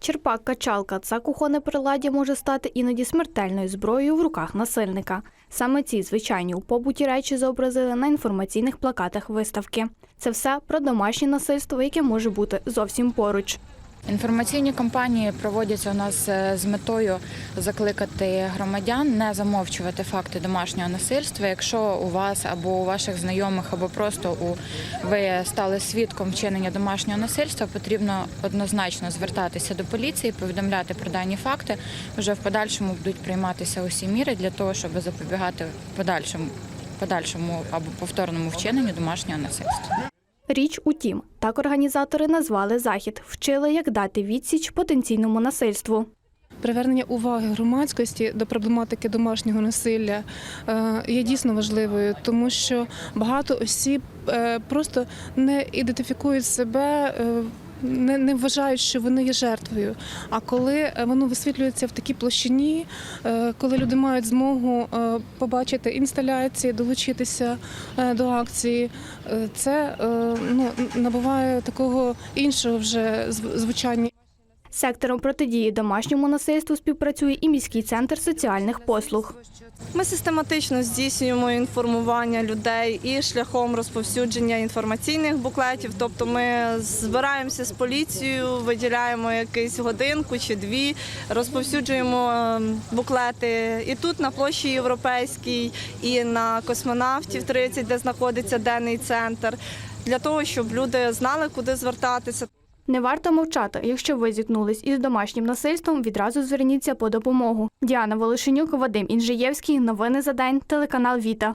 Черпак, качалка це кухонне приладдя може стати іноді смертельною зброєю в руках насильника. Саме ці звичайні у побуті речі зобразили на інформаційних плакатах виставки. Це все про домашнє насильство, яке може бути зовсім поруч. Інформаційні кампанії проводяться у нас е, з метою закликати громадян не замовчувати факти домашнього насильства. Якщо у вас або у ваших знайомих, або просто у ви стали свідком вчинення домашнього насильства, потрібно однозначно звертатися до поліції, повідомляти про дані факти. Вже в подальшому будуть прийматися усі міри для того, щоб запобігати подальшому подальшому або повторному вчиненню домашнього насильства. Річ у тім, так організатори назвали захід, вчили, як дати відсіч потенційному насильству. Привернення уваги громадськості до проблематики домашнього насилля е, є дійсно важливою, тому що багато осіб е, просто не ідентифікують себе. Не, не вважають, що вони є жертвою. А коли е, воно висвітлюється в такій площині, е, коли люди мають змогу е, побачити інсталяції, долучитися до акції, це ну, набуває такого іншого вже звучання. Сектором протидії домашньому насильству співпрацює і міський центр соціальних послуг. Ми систематично здійснюємо інформування людей і шляхом розповсюдження інформаційних буклетів. Тобто ми збираємося з поліцією, виділяємо якусь годинку чи дві, розповсюджуємо е, буклети і тут на площі Європейській, і на космонавтів 30, де знаходиться денний центр, для того, щоб люди знали, куди звертатися. Не варто мовчати. Якщо ви зіткнулись із домашнім насильством, відразу зверніться по допомогу. Діана Волошенюк, Вадим Інжиєвський. Новини за день. Телеканал Віта.